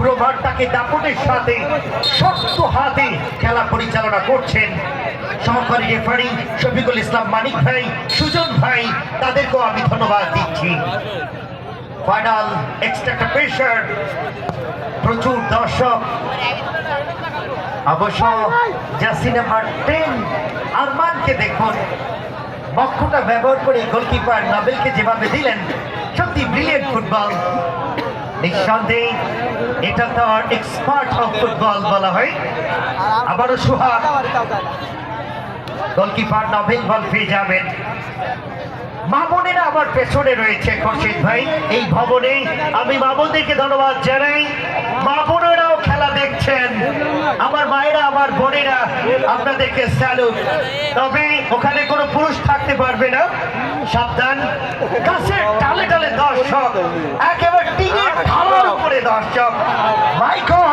পুরো মাঠটাকে দাপটের সাথে শক্ত হাতে খেলা পরিচালনা করছেন। সহকারী রেফারি শফিকুল ইসলাম, মানিক ভাই, সুজন ভাই, তাদেরকেও আমি ধন্যবাদ দিচ্ছি। ফাইনাল এক্সট্রা প্রেশার প্রচুর দর্শক। অবশ্য জার্সি নাম্বার টেন আরমানকে দেখুন। বক্ষটা ব্যবহার করে গোলকিপার নাবেলকে যেভাবে দিলেন, সত্যি ব্রিলিয়েন্ট ফুটবল নিঃসন্দেহে এটা তো এক্সপার্ট অফ ফুটবল বলা হয়। আবারও সুহাগ। গোলকিপার নভেল বল পেয়ে যাবেন। মামনেরা আমার পেছনে রয়েছে, খর্শিদ ভাই। এই ভবনে আমি মামনদেরকে ধন্যবাদ জানাই। মা বোনেরাও খেলা দেখছেন আমার মায়েরা আমার বোনেরা, আপনাদেরকে স্যালুট। তবে ওখানে কোনো পুরুষ থাকতে পারবে না। সাবধান। গাছের টালে টালে দর্শক, একেবারে টিনের ঢালার উপরে দর্শক। মাইক